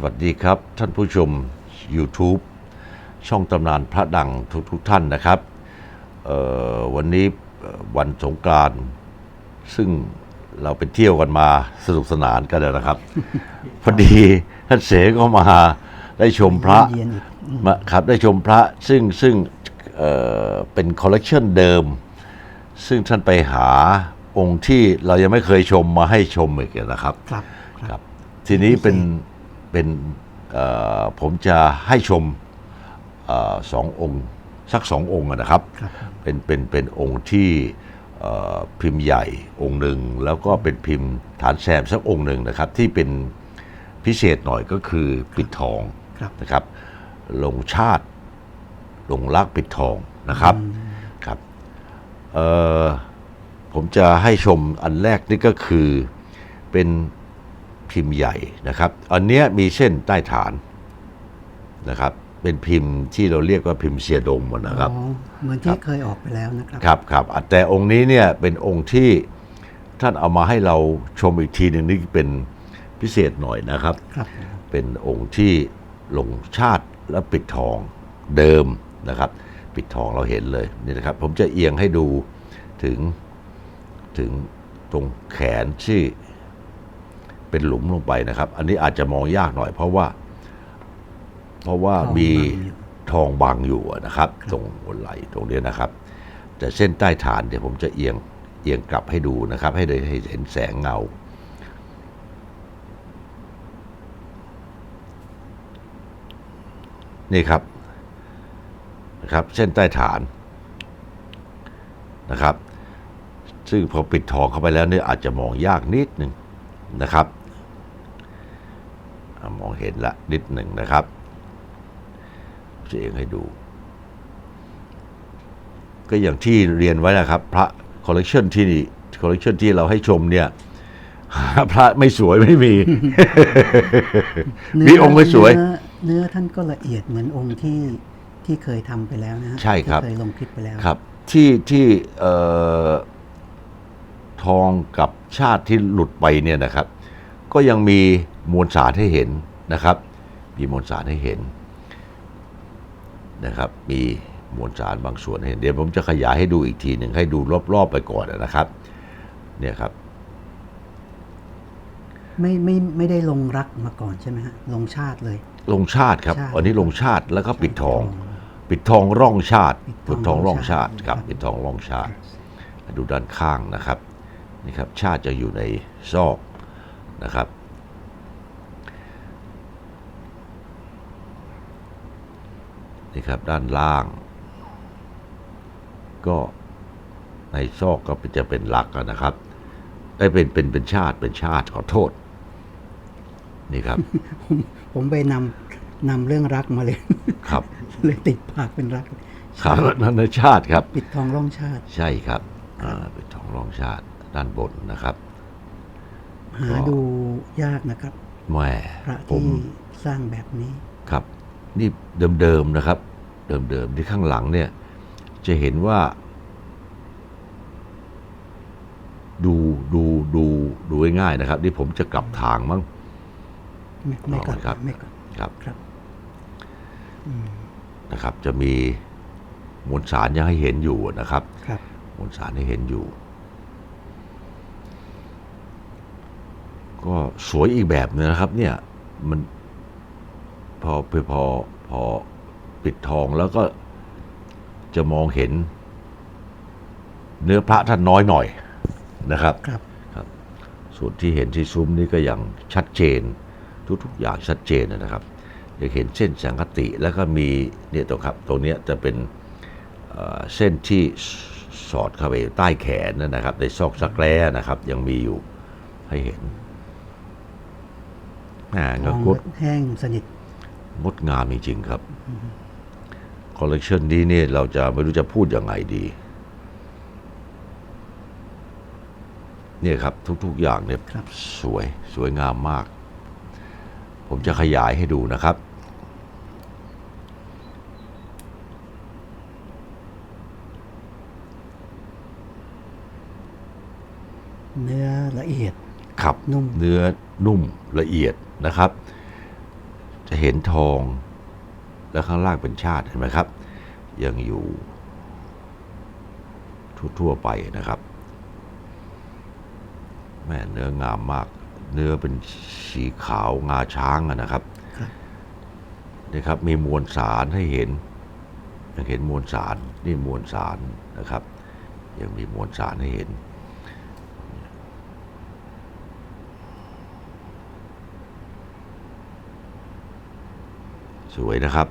สวัสดีครับ ท่านผู้ชม YouTube ช่องตำนานพระดังทุกทุกๆท่านนะครับเอ่อวันนี้เอ่อวันสงกรานต์ซึ่งเราไปเที่ยวกันมาสนุกสนานกันนะครับ พอดีท่านเสก็มาได้ชมพระเย็นอีกมาครับได้ชมพระซึ่งซึ่งเอ่อเป็นคอลเลกชันเดิม ซึ่งท่านไปหาองค์ที่เรายังไม่เคยชมมาให้ชมอีกนะครับ ครับครับ ทีนี้เป็น เป็นเอ่อผมจะให้ชมเออสององค์สักสององค์อะนะครับครับ เป็นเป็นเป็นองค์ที่เอ่อพิมพ์ใหญ่องค์หนึ่งแล้วก็เป็นพิมพ์ฐานแซมสักองค์หนึ่งนะครับ ที่เป็นพิเศษหน่อยก็คือปิดทองครับนะครับลงชาติลงรักปิดทองนะครับครับเอ่อผมจะให้ชมอันแรกนี่ก็คือเป็น พิมพ์ใหญ่นะครับ อันเนี้ยมีเส้นใต้ฐานนะครับ เป็นพิมพ์ที่เราเรียกว่าพิมพ์เสียดมอะนะครับ อ๋อเหมือนที่เคยออกไปแล้วนะครับ ครับครับอะแต่องค์นี้เนี่ยเป็นองค์ที่ท่านเอามาให้เราชมอีกทีหนึ่งนี่เป็นพิเศษหน่อยนะครับ ครับเป็นองค์ที่ลงชาติและปิดทองเดิมนะครับ ปิดทองเราเห็นเลยนี่นะครับ ผมจะเอียงให้ดูถึงถึงตรงแขนที่ เป็นหลุมลงไปนะครับ อันนี้อาจจะมองยากหน่อย เพราะว่า เพราะว่าทองมีบังอยู่ทองบังอยู่อะนะครับ ตรงหัวไหล่ตรงเนี้ยนะครับ แต่เส้นใต้ฐานเดี๋ยวผมจะเอียงเอียงกลับให้ดูนะครับ ให้ได้ให้เห็นแสงเงานี่ครับนะครับ เส้นใต้ฐานนะครับ ซึ่งพอปิดทองเข้าไปแล้วเนี่ยอาจจะมองยากนิดหนึ่งนะครับอะ มองเห็นละนิดหนึ่งนะครับจะเองให้ดู ก็อย่างที่เรียนไว้นะครับ พระคอลเลกชันที่คอลเลกชันที่เราให้ชมเนี่ยหาพระไม่สวยไม่มี มีองค์ไม่สวยเนื้อเนื้อท่านก็ละเอียดเหมือนองค์ที่ที่เคยทำไปแล้วนะฮะใช่ครับที่เคยลงคลิปไปแล้วครับ ที่ที่เอ่อทองกับชาติที่หลุดไปเนี่ยนะครับ ก็ยังมี มวลสารให้เห็นนะครับ มีมวลสารให้เห็นนะครับ มีมวลสารบางส่วนให้เห็นเดี๋ยวผมจะขยายให้ดูอีกทีหนึ่งให้ดูรอบๆไปก่อนนะครับ เนี่ยครับ ไม่ไม่ไม่ได้ลงรักมาก่อนใช่ไหมฮะลงชาติเลย ลงชาติครับชาติอันนี้ลงชาติแล้วก็ปิดทอง ปิดทองปิดทองร่องชาติปิปิดดททอองงร่องชาติร่องชาติครับครับปิดทองร่องชาติ ดูด้านข้างนะครับนี่ครับ ชาติจะอยู่ในซอกนะครับ นี่ครับด้านล่าง ก็ในซอกก็จะเป็นหลักอะนะครับได้เป็นเป็นเป็นชาติเป็นชาติขอโทษ นี่ครับผมผมไปนำนำเรื่องรักมาเลยครับ เลยติดปากเป็นรักครับนั่นนะชาติครับ ปิดทองร่องชาติ ใช่ครับอ่าเป็นทองรองชาติด้านบนนะครับ หาดูยากนะครับแหม่พระผมที่สร้างแบบนี้ครับ นี่เดิมๆนะครับ เดิมๆที่ข้างหลังเนี่ยจะเห็นว่า ดูดูดูดูง่ายๆนะครับนี่ผมจะกลับทางมั้งไม่ไม่กลับครับไม่กลับครับครับนะครับ จะมีมวลสารยังให้เห็นอยู่นะครับ ครับมวลสารให้เห็นอยู่ ก็สวยอีกแบบนึงนะครับ เนี่ย มันพอไปพอพอ ปิดทองแล้วก็จะมองเห็น เนื้อพระท่านน้อยหน่อยนะครับครับครับ ส่วนที่เห็นที่ซุ้มนี่ก็ยังชัดเจน ทุกๆอย่างชัดเจนนะครับจะเห็นเส้นสังคติแล้วก็มีเนี่ยตรงครับตรงเนี้ยจะเป็นเอ่อเส้นที่สอดเข้าไปใต้แขนนั่นนะครับ ในซอกสักแร้นะครับ ยังมีอยู่ให้เห็นอ่าทก็องงดแห้งสนิทงดงามจริงๆครับ คอลเลกชันนี้เนี่ยเราจะไม่รู้จะพูดยังไงดี เนี่ยครับทุกๆอย่างเนี่ยครับสวยสวยงามมาก ผมจะขยายให้ดูนะครับเนื้อละเอียดครับนุ่มเนื้อนุ่มละเอียดนะครับ จะเห็นทอง แล้วข้างล่างเป็นชาติเห็นไหมครับ ยังอยู่ทั่วๆไปนะครับแม่เนื้องามมาก เนื้อเป็นสีขาวงาช้างอะนะครับครับนี่ครับ มีมวลสารให้เห็นยังเห็นมวลสารนี่มวลสารนะครับ ยังมีมวลสารให้เห็นสวยนะครับ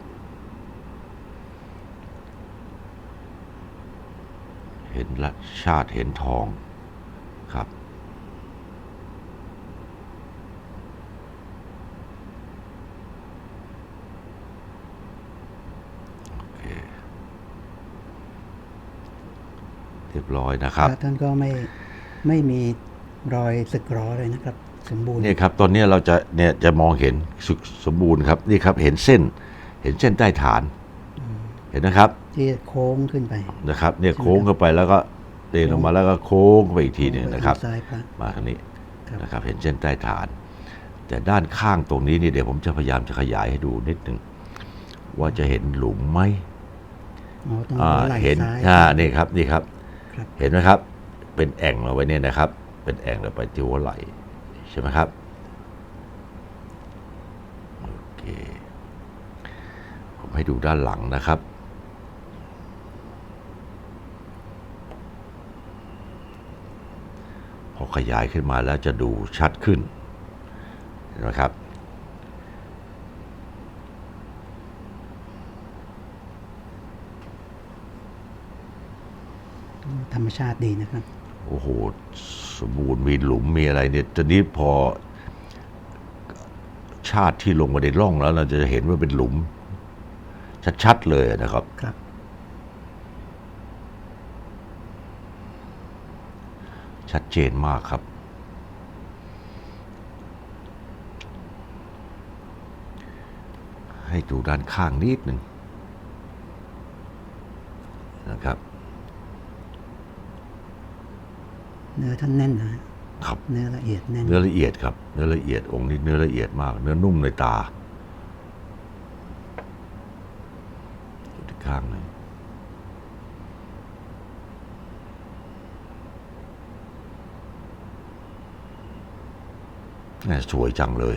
เห็นละชาติเห็นทองครับ โอเค เรียบร้อยนะครับแล้วท่านก็ไม่ไม่มีรอยสึกหรอเลยนะครับ สมบูรณ์เนี่ยครับ ตอนนี้เราจะเนี่ยจะมองเห็นสุขสมบูรณ์ครับ นี่ครับ เห็นเส้น เห็นเส้นใต้ฐาน เห็นนะครับที่โค้งขึ้นไปนะครับ เนี่ยโค้งเข้าไปแล้วก็เดินลงมาแล้วก็โค้งไปอีกทีหนึงนะครับ ซ้ายพระมาทางนี้ครับนะครับ เห็นเส้นใต้ฐาน แต่ด้านข้างตรงนี้นี่เดี๋ยวผมจะพยายามจะขยายให้ดูนิดหนึ่งว่าจะเห็นหลุมไหมอ๋อตรงอ่าหัวไหล่เห็นซ้ายอ่านี่ครับนี่ครับ ครับเห็นไหมครับ เป็นแอ่งเราไว้เนี่ยนะครับ เป็นแอ่งเราไปที่หัวไหล่ใช่ไหมครับ โอเค ผมให้ดูด้านหลังนะครับ พอ ขยายขึ้นมาแล้วจะดูชัดขึ้นเห็นไหมครับ ธรรมชาติดีนะครับ โอ้โห สมบูรณ์มีหลุมมีอะไรเนี่ยตอนนี้พอชาติที่ลงมาในร่องแล้วเราจะเห็นว่าเป็นหลุม ชัดๆเลยนะครับครับ ชัดเจนมากครับ ให้ดูด้านข้างนิดหนึ่งนะครับเนื้อท่านแน่นนะครับเนื้อละเอียดแน่นเนื้อละเอียดครับ เนื้อละเอียดองค์นี้เนื้อละเอียดมาก เนื้อนุ่มในตาดูที่ข้างหนึ่ง แหม่สวยจังเลย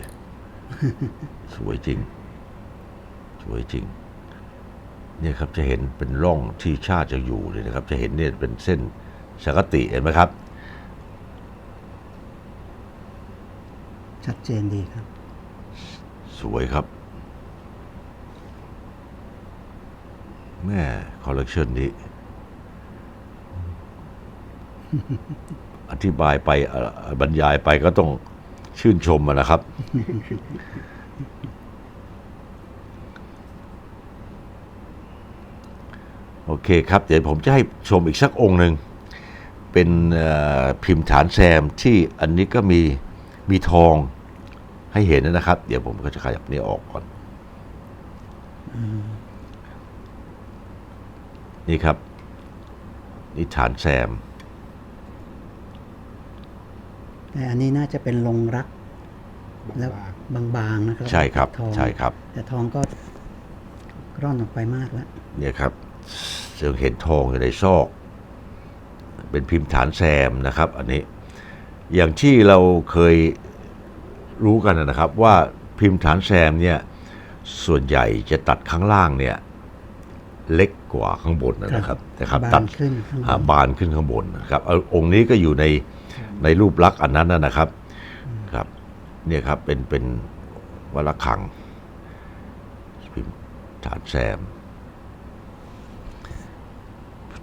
สวยจริง สวยจริง เนี่ยครับจะเห็นเป็นร่องที่ชาติจะอยู่เลยนะครับ จะเห็นเนี่ยเป็นเส้นสังกติเห็นไหมครับ ชัดเจนดีครับ สวยครับแม่คอลเลกชันนี้ อธิบายไปเอ่อบรรยายไปก็ต้อง ชื่นชมอะนะครับ โอเคครับ เดี๋ยวผมจะให้ชมอีกสักองค์หนึ่ง เป็นเอ่อพิมพ์ฐานแซมที่อันนี้ก็มีมีทองให้เห็นนะครับ เดี๋ยวผมก็จะขยับนี้ออกก่อนนี่ครับนี่ฐานแซม แต่อันนี้น่าจะเป็นลงรักแล้วบางๆนะครับ ใช่ครับทองใช่ครับ แต่ทองก็ร่อนออกไปมากแล้ว เนี่ยครับยังเห็นทองอยู่ในซอก เป็นพิมพ์ฐานแซมนะครับ อันนี้อย่างที่เราเคยรู้กันนะครับ ว่าพิมพ์ฐานแซมเนี่ยส่วนใหญ่จะตัดข้างล่างเนี่ยเล็กกว่าข้างบนนะครับนะครับบาตัดนขึ้นข้างบอ่านบานขึ้นข้างบนนะครับเอาองค์นี้ก็อยู่ใน ในรูปลักษณ์อันนั้นนะครับครับ เนี่ยครับเป็นเป็นวัลคังพิมพ์ฐานแซม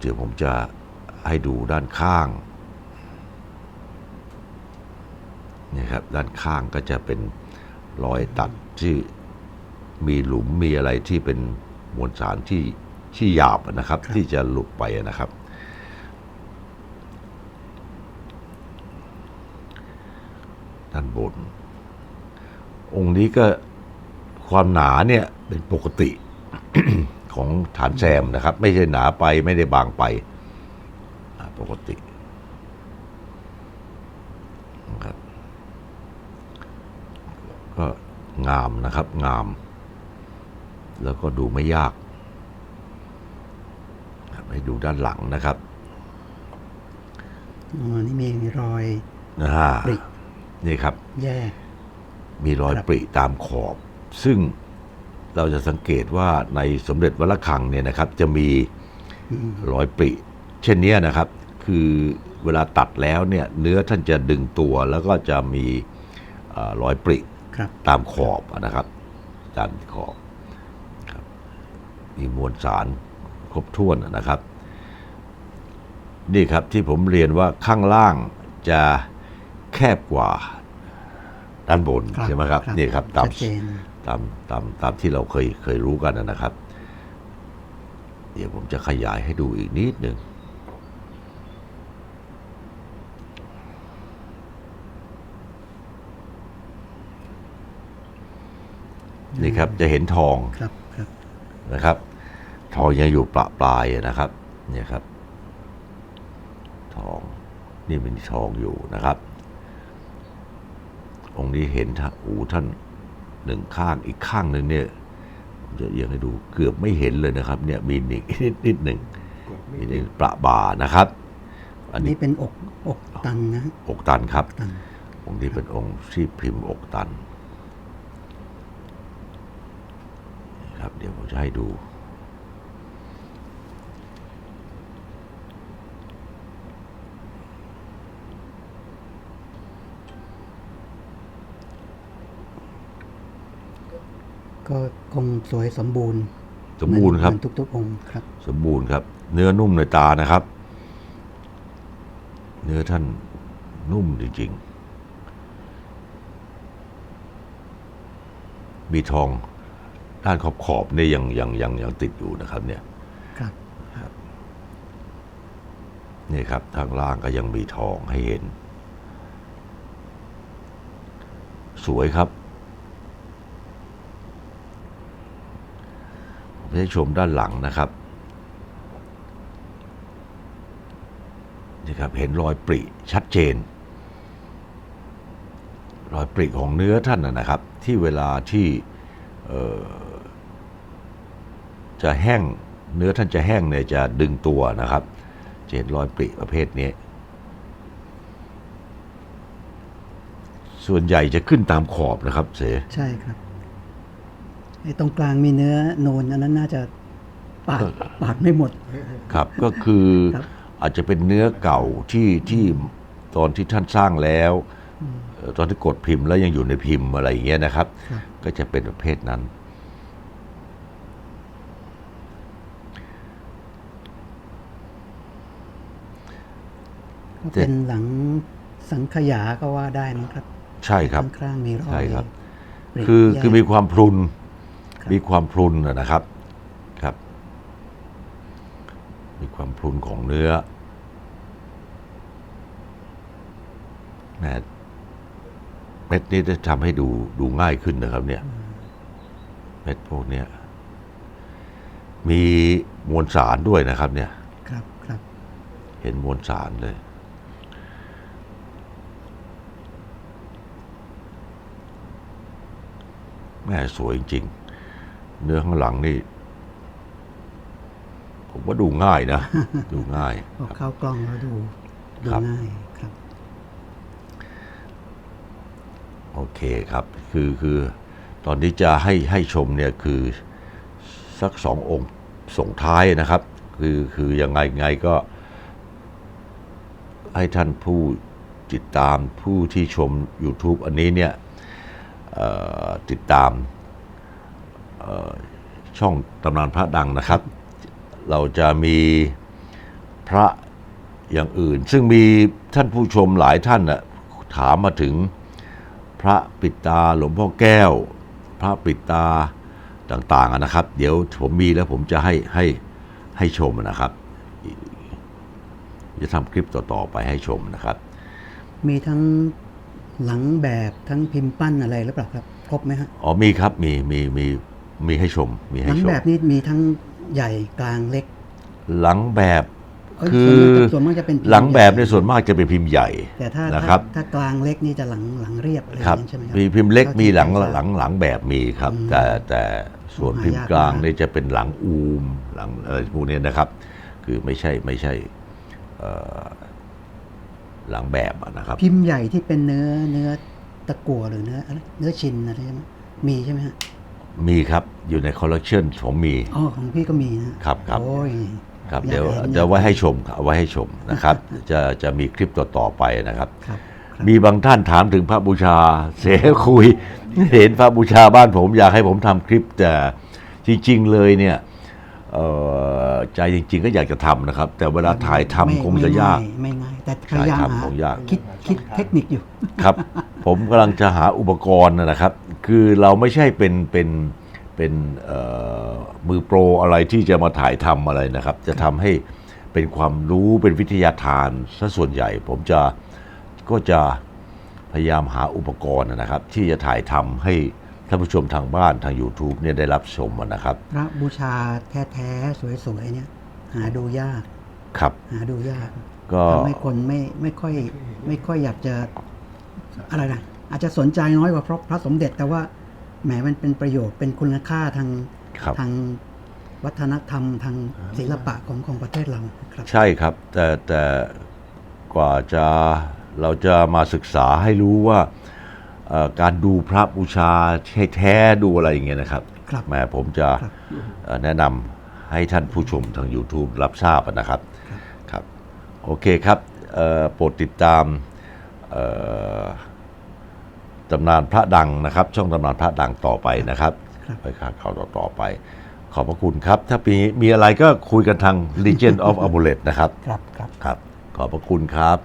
เดี๋ยวผมจะให้ดูด้านข้างเนี่ยครับด้านข้างก็จะเป็นรอยตัดที่มีหลุมมีอะไรที่เป็นมวลสารที่ที่หยาบนะครับ ที่จะหลุดไปนะครับ ด้านบน องค์นี้ก็ความหนาเนี่ยเป็นปกติของฐานแซมนะครับ ไม่ใช่หนาไปไม่ได้บางไปอ่าปกตินะครับก็งามนะครับงาม แล้วก็ดูไม่ยากครับให้ดูด้านหลังนะครับอ๋อนี่มีรอยนะฮะปริ นี่ครับ แยกมีรอยครับ ปริตามขอบ ซึ่งเราจะสังเกตว่าในสมเด็จวัดระฆังเนี่ยนะครับ จะมีอืมรอยปริ เช่นเนี้ยนะครับ คือเวลาตัดแล้วเนี่ย เนื้อท่านจะดึงตัวแล้วก็จะมีเอ่อรอยปริ ครับ ตามขอบนะครับ ตามขอบครับมีมวลสารครบถ้วนนะครับ นี่ครับที่ผมเรียนว่าข้างล่างจะ แคบกว่าด้านบนครับใช่ไหมครับครับนี่ครับตามชัดเจน ตามตามตามที่เราเคยเคยรู้กันนะครับ เดี๋ยวผมจะขยายให้ดูอีกนิดหนึ่งนี่ครับจะเห็นทอง ครับครับ นะครับ ทองยังอยู่ประปลายนะครับ เนี่ยครับ ทอง นี่เป็นทองอยู่นะครับ องค์นี้เห็นท่าหูท่านหนึ่งข้างอีกข้างหนึ่งเนี่ยผมจะเอียงให้ดูเกือบไม่เห็นเลยนะครับ เนี่ยมีนิดนิดนิดหนึ่งมีนิดประบานะครับ อันนี้นี่เป็นอกอกตันนะอกตันครับตันองค์นี้เป็นองค์ที่พิมพ์อกตันนี่ครับ เดี๋ยวผมจะให้ดู ก็คงสวยสมบูรณ์สมบูรณ์ครับ เหมือนทุกๆองค์ครับ สมบูรณ์ครับ เนื้อนุ่มในตานะครับ เนื้อท่านนุ่มจริงๆ มีทองด้านขอบขอบๆเนี่ยยังยังยังยังติดอยู่นะครับ เนี่ยครับ นี่ครับทางล่างก็ยังมีทองให้เห็น สวยครับผมจะ ให้ชมด้านหลังนะครับนี่ครับเห็นรอยปริชัดเจน รอยปริของเนื้อท่านนะครับ ที่เวลาที่จะแห้งเนื้อท่านจะแห้งเนี่ยจะดึงตัวนะครับจะเห็นรอยปริประเภทนี้ ส่วนใหญ่จะขึ้นตามขอบนะครับเสใช่ครับ ไอ้ตรงกลางมีเนื้อนูนอันนั้นน่าจะปาดปาดไม่หมด ครับก็คือครับ อาจจะเป็นเนื้อเก่าที่ที่ตอนที่ท่านสร้างแล้วเอ่อตอนที่กดพิมพ์แล้วยังอยู่ในพิมพ์อะไรอย่างเงี้ยนะครับ ครับ ก็จะเป็นประเภทนั้น ก็เป็นหลังสังขยาก็ว่าได้นะครับใช่ครับ ข้างๆมีรอยใช่ครับปริคือแยกคือมีความพรุนครับ มีความพรุนนะนะครับครับ มีความพรุนของเนื้อแหมเม็ดนี้จะทำให้ดูดูง่ายขึ้นนะครับ เนี่ย เม็ดพวกเนี้ยมีมวลสารด้วยนะครับ เนี่ย ครับครับเห็นมวลสารเลยแม่สวยจริง เนื้อข้างหลังนี่ ผมว่าดูง่ายนะ ดูง่ายพอเข้ากล้องแล้วดูดูครับง่ายครับ โอเคครับ คือคือตอนนี้จะให้ให้ชมเนี่ยคือสักสององค์ส่งท้ายนะครับ คือคือยังไงไงก็ ให้ท่านผู้ติดตามผู้ที่ชม YouTube อันนี้เนี่ยเอ่อติดตามเอ่อ ช่องตำนานพระดังนะครับ เราจะมีพระอย่างอื่น ซึ่งมีท่านผู้ชมหลายท่านน่ะถามมาถึงพระปิดตาหลวงพ่อแก้ว พระปิดตาต่างๆอะนะครับ เดี๋ยวผมมีแล้วผมจะให้ให้ให้ชมนะครับ จะทำคลิปต่อๆไปให้ชมนะครับ มีทั้งหลังแบบทั้งพิมพ์ปั้นอะไรหรือเปล่าครับ ครบไหมฮะอ๋อมีครับมีมีมี มีให้ชม มีหให้ลังชม แบบนี้มีทั้งใหญ่กลางเล็กหลังแบบเอ้ยคือส่วนมากจะเป็นพิมพ์หลังแบบในใหญ่ส่วนมากจะเป็นพิมพ์ใหญ่แต่ถ้านะครับถ้าถ้ากลางเล็กนี่จะหลังหลังเรียบอะไรอคย่ารับงนั้นใช่ไหมครับมีพิมพ์เล็กท่าที่มีหลังทราบหลังหลังแบบมีครับอืมแต่แต่ส่วนพิมพ์กลางเนี่ยจะเป็นหลังอูมหลังอะไรพวกเนี้ยนะครับ คือไม่ใช่ไม่ใช่เอ่อหลังแบบอะนะครับ พิมพ์ใหญ่ที่เป็นเนื้อเนื้อตะกั่วหรือเนื้ออะไรเนื้อชินอะไรใช่ไหมมีใช่ไหมฮะ มีครับอยู่ในคอลเลกชันผมมี อ๋อของพี่ก็มีนะครับครับ โอ้ยครับอยากเดี๋ยวเห็น จะไว้ให้ชมครับเอาไว้ให้ชมนะครับ จะจะมีคลิปต่อๆไปนะครับครับ ครับ มีบางท่านถามถึงพระบูชา เสคุย เห็นพระบูชาบ้านผมอยากให้ผมทำคลิปแต่จริง ๆ เลยเนี่ยเอ่อใจจริง ๆ ก็อยากจะทำนะครับ แต่เวลาถ่ายทำไม่คงจะยาก ไม่ง่ายไม่ง่ายแต่พยายามถ่ายทำหาคงยาก คิดคิดเทคนิคอยู่ ครับ ผมกำลังจะหาอุปกรณ์นะครับ คือเราไม่ใช่เป็นเป็นเป็นเอ่อมือโปรอะไรที่จะมาถ่ายทำอะไรนะครับ จะทำให้เป็นความรู้เป็นวิทยาทานซะส่วนใหญ่ ผมจะก็จะพยายามหาอุปกรณ์นะครับ ที่จะถ่ายทำให้ท่านผู้ชมทางบ้านทาง YouTube เนี่ยได้รับชมนะครับ พระบูชาแท้ๆ สวยๆเนี่ยหาดูยาก ครับ หาดูยากก็ทำให้คนไม่ไม่ค่อยไม่ค่อยอยากจะ อะไรนะอาจจะสนใจน้อยกว่าพระพระสมเด็จ แต่ว่าแหมมันเป็นประโยชน์เป็นคุณค่าทางครับทางวัฒนธรรมทางศิลปะของของประเทศเราครับ ใช่ครับ แต่แต่กว่าจะเราจะมาศึกษาให้รู้ว่าเอ่อการดูพระบูชาให้แท้ดูอะไรอย่างเงี้ยนะครับครับแหม่ผมจะครับเอ่อแนะนำให้ท่านผู้ชมทาง YouTube รับทราบนะครับครับ โอเคครับเอ่อโปรดติดตามเอ่อ ตำนานพระดังนะครับ ช่องตำนานพระดังต่อไปนะครับครับไปข่าวข่าวต่อๆไป ขอบพระคุณครับ ถ้ามีมีอะไรก็คุยกันทาง Legend of Amulet นะครับ ครับครับครับ ขอบพระคุณครับ